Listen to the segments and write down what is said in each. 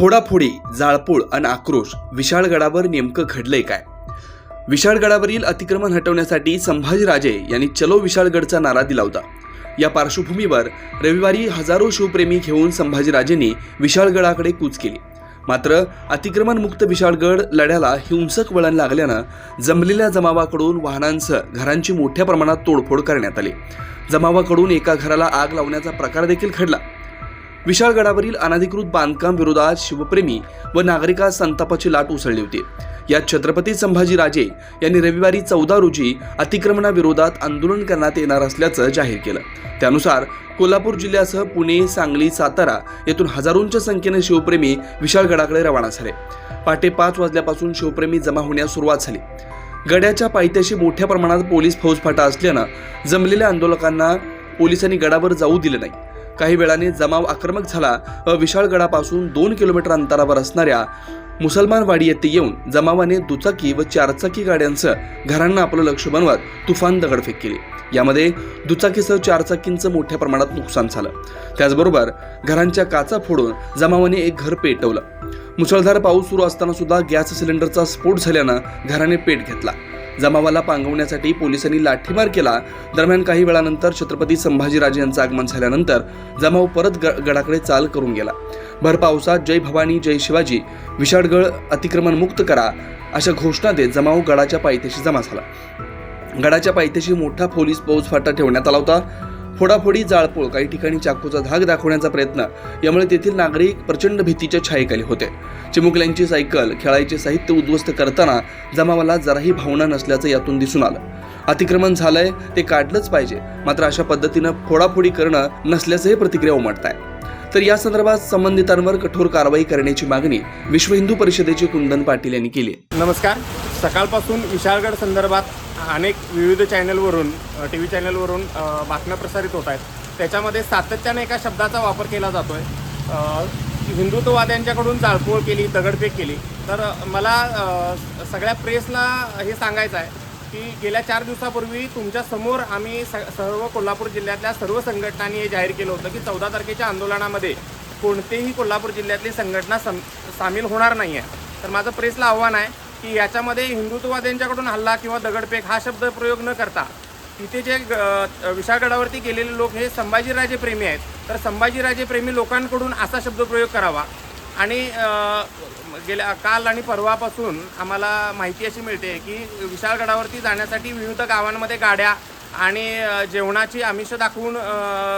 फोडाफोडी जाळपोळ आणि आक्रोश विशाळगडावर नेमकं घडलंय काय? विशाळगडावरील अतिक्रमण हटवण्यासाठी संभाजीराजे यांनी चलो विशाळगडचा नारा दिला होता. या पार्श्वभूमीवर रविवारी हजारो शिवप्रेमी घेऊन संभाजीराजेंनी विशाळगडाकडे कूच केली. मात्र अतिक्रमणमुक्त विशाळगड लढ्याला हिंसक वळण लागल्यानं जमलेल्या जमावाकडून वाहनांसह घरांची मोठ्या प्रमाणात तोडफोड करण्यात आली. जमावाकडून एका घराला आग लावण्याचा प्रकार देखील घडला. विशाळगडावरील अनधिकृत बांधकाम विरोधात शिवप्रेमी व नागरिकात संतापाची लाट उसळली होती. यात छत्रपती संभाजीराजे यांनी रविवारी चौदा रोजी अतिक्रमणाविरोधात आंदोलन करण्यात येणार असल्याचं जाहीर केलं. त्यानुसार कोल्हापूर जिल्ह्यासह पुणे सांगली सातारा येथून हजारोंच्या संख्येने शिवप्रेमी विशाळगडाकडे रवाना झाले. पहाटे पाच वाजल्यापासून शिवप्रेमी जमा होण्यास सुरुवात झाली. गड्याच्या पायथ्याशी मोठ्या प्रमाणात पोलीस फौजफाटा असल्यानं जमलेल्या आंदोलकांना पोलिसांनी गडावर जाऊ दिलं नाही. काही वेळाने जमाव आक्रमक झाला. व विशाळगडापासून दोन किलोमीटर अंतरावर असणाऱ्या मुसलमानवाडी येथे येऊन जमावाने दुचाकी व चारचाकी गाड्यांसह घरांना आपलं लक्ष बनवत तुफान दगडफेक केली. यामध्ये दुचाकीसह चारचाकींचं मोठ्या प्रमाणात नुकसान झालं. त्याचबरोबर घरांच्या काचा फोडून जमावाने एक घर पेटवलं. मुसळधार पाऊस सुरू असताना सुद्धा गॅस सिलेंडरचा स्फोट झाल्यानं घराने पेट घेतला. जमावाला पांगवण्यासाठी पोलिसांनी लाठीमार केला. दरम्यान काही वेळानंतर छत्रपती संभाजीराजे यांचं आगमन झाल्यानंतर जमाव परत ग गडाकडे चाल करून गेला. भर पावसात जय भवानी जय शिवाजी विशाळगड अतिक्रमण मुक्त करा अशा घोषणा देत जमाव गडाच्या पायथ्याशी जमा झाला. गडाच्या पायथ्याशी मोठा पोलीस फौजफाटा ठेवण्यात आला होता. फोडाफोडी जाळपोळ काही ठिकाणी चाकूचा धाक दाखवण्याचा प्रयत्न. यामुळे तेथील नागरिक प्रचंड भीतीच्या छायेखाली होते. चिमुकल्यांची सायकल खेळायचे साहित्य उद्ध्वस्त करताना जमावाला जराही भावना नसल्याचं यातून दिसून आलं. अतिक्रमण झालंय ते काढलंच पाहिजे. मात्र अशा पद्धतीनं फोडाफोडी करणं नसल्याचंही प्रतिक्रिया उमटत आहे तर या संदर्भात संबंधितांवर कठोर कारवाई करण्याची मागणी विश्व हिंदू परिषदेचे कुंदन पाटील यांनी केली नमस्कार. सकाळपासून विशाळगड संदर्भात अनेक विविध चॅनलवरून टी व्ही चॅनलवरून बातम्या प्रसारित होत आहेत. त्याच्यामध्ये सातत्याने एका शब्दाचा वापर केला जातो आहे हिंदुत्ववाद्यांच्याकडून जाळपोळ केली दगडफेक केली. तर मला सगळ्या प्रेसला हे सांगायचं आहे की गेल्या चार दिवसापूर्वी तुमच्यासमोर आम्ही स सर्व कोल्हापूर जिल्ह्यातल्या सर्व संघटनांनी हे जाहीर केलं होतं की चौदा तारखेच्या आंदोलनामध्ये कोणतेही कोल्हापूर जिल्ह्यातली संघटना सम सामील होणार नाही आहे तर माझं प्रेसला आव्हान आहे की याच्यामध्ये हिंदुत्ववाद्यांच्याकडून हल्ला किंवा दगडफेक हा शब्द प्रयोग न करता तिथे जे ग- विशाळगडावरती गेलेले लोक हे संभाजीराजे प्रेमी आहेत. तर संभाजीराजे प्रेमी लोकांकडून असा शब्दप्रयोग करावा. आणि गेल्या काल आणि परवापासून आम्हाला माहिती अशी मिळते की विशाळगडावरती जाण्यासाठी विविध गावांमध्ये गाड्या आणि जेवणाची आमिष दाखवून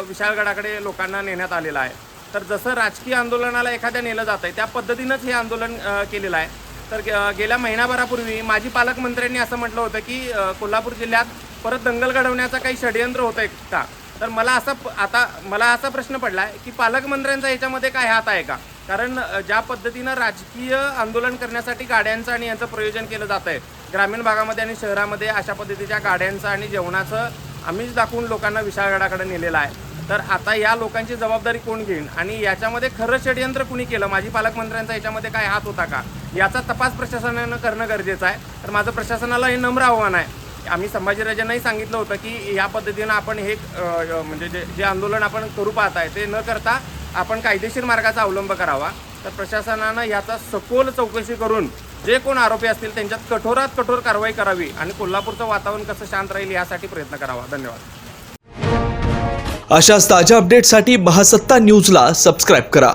विशाळगडाकडे लोकांना नेण्यात आलेलं आहे. तर जसं राजकीय आंदोलनाला एखाद्या नेलं जात आहे त्या पद्धतीनंच हे आंदोलन केलेलं आहे. तर गेल्या महिनाभरापूर्वी माजी पालकमंत्र्यांनी असं म्हटलं होतं की कोल्हापूर जिल्ह्यात परत दंगल घडवण्याचा काही षडयंत्र होतं आहे का? तर मला असा प- आता मला असा प्रश्न पडला आहे की पालकमंत्र्यांचा याच्यामध्ये काय हात आहे का? कारण ज्या पद्धतीनं राजकीय आंदोलन करण्यासाठी गाड्यांचं आणि यांचं प्रयोजन केलं जात आहे ग्रामीण भागामध्ये आणि शहरामध्ये अशा पद्धतीच्या गाड्यांचं आणि जेवणाचं आम्हीच दाखवून लोकांना विशाळगडाकडे नेलेलं आहे. तर आता या लोकांची जबाबदारी कोण घेईन? आणि याच्यामध्ये खरं षडयंत्र कुणी केलं? माजी पालकमंत्र्यांचा याच्यामध्ये काय हात होता का? याचा तपास प्रशासनानं करणं गरजेचं आहे. तर माझं प्रशासनाला हे नम्र आव्हान आहे. आम्ही संभाजीराजांनाही सांगितलं होतं की या पद्धतीनं आपण हे म्हणजे जे जे आंदोलन आपण करू पाहत आहे ते न करता आपण कायदेशीर मार्गाचा अवलंब करावा. तर प्रशासनानं याचा सखोल चौकशी करून जे कोण आरोपी असतील त्यांच्यात कठोरात कठोर कारवाई करावी आणि कोल्हापूरचं वातावरण कसं शांत राहील यासाठी प्रयत्न करावा. धन्यवाद. अशाच ताज्या अपडेटसाठी महासत्ता न्यूजला सबस्क्राईब करा.